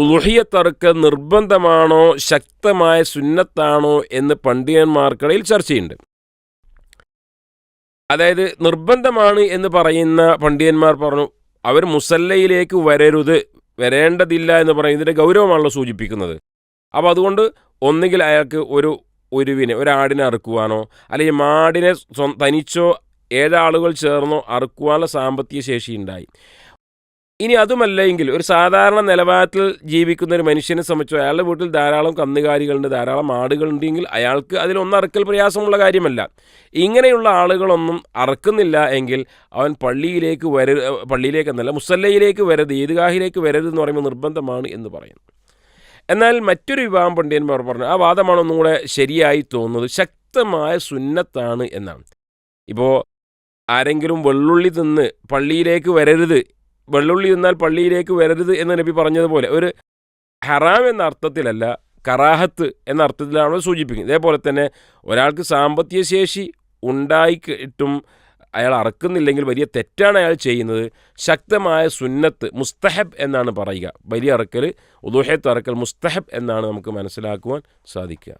ഉലുഹിയത്തറുക്ക് നിർബന്ധമാണോ ശക്തമായ സുന്നത്താണോ എന്ന് പണ്ഡിതന്മാർക്കിടയിൽ ചർച്ചയുണ്ട്. അതായത് നിർബന്ധമാണ് എന്ന് പറയുന്ന പണ്ഡിതന്മാർ പറഞ്ഞു അവർ മുസല്ലയിലേക്ക് വരരുത് വരേണ്ടതില്ല എന്ന് പറയുന്നതിന്റെ ഗൗരവമാണല്ലോ സൂചിപ്പിക്കുന്നത്. അപ്പോൾ അതുകൊണ്ട് ഒന്നുകിൽ അയാൾക്ക് ഒരു ഒരുവിനെ ഒരാടിനെ അറുക്കുവാനോ അല്ലെങ്കിൽ മാടിനെ തനിച്ചോ ഏഴാളുകൾ ചേർന്നോ അറുക്കുവാനുള്ള സാമ്പത്തിക ശേഷി ഉണ്ടായി. ഇനി അതുമല്ല എങ്കിൽ ഒരു സാധാരണ നിലവാരത്തിൽ ജീവിക്കുന്ന ഒരു മനുഷ്യനെ സംബന്ധിച്ചോ അയാളുടെ വീട്ടിൽ ധാരാളം കന്നുകാലികളുണ്ട് ധാരാളം ആടുകളുണ്ടെങ്കിൽ അയാൾക്ക് അതിലൊന്നും അറക്കൽ പ്രയാസമുള്ള കാര്യമല്ല. ഇങ്ങനെയുള്ള ആളുകളൊന്നും അറക്കുന്നില്ല എങ്കിൽ അവൻ പള്ളിയിലേക്ക് വര പള്ളിയിലേക്ക് എന്നല്ല മുസല്ലയിലേക്ക് വരരുത് ഈദ്ഗാഹിലേക്ക് വരരുത് എന്ന് പറയുമ്പോൾ നിർബന്ധമാണ് എന്ന് പറയുന്നു എന്നാൽ മറ്റൊരു വിഭാഗം പണ്ഡിതന്മാർ പറഞ്ഞു ആ വാദമാണ് ഒന്നും കൂടെ ശരിയായി തോന്നുന്നത് ശക്തമായ സുന്നത്താണ് എന്നാണ്. ഇപ്പോൾ ആരെങ്കിലും വെള്ളുള്ളി തിന്ന് പള്ളിയിലേക്ക് വരരുത് വെള്ളുള്ളി തിന്നാൽ പള്ളിയിലേക്ക് വരരുത് എന്ന് നബി പറഞ്ഞതുപോലെ ഒരു ഹറാം എന്ന അർത്ഥത്തിലല്ല കറാഹത്ത് എന്ന അർത്ഥത്തിലാണ് സൂചിപ്പിക്കുന്നത്. ഇതേപോലെ തന്നെ ഒരാൾക്ക് സാമ്പത്തിക ശേഷി ഉണ്ടായിട്ടും അയാൾ അറക്കുന്നില്ലെങ്കിൽ വലിയ തെറ്റാണ് അയാൾ ചെയ്യുന്നത്. ശക്തമായ സുന്നത്ത് മുസ്തഹബ് എന്നാണ് പറയുക. വലിയ അറക്കൽ ഉദുഹത്ത് അറക്കൽ മുസ്തഹബ് എന്നാണ് നമുക്ക് മനസ്സിലാക്കുവാൻ സാധിക്കുക.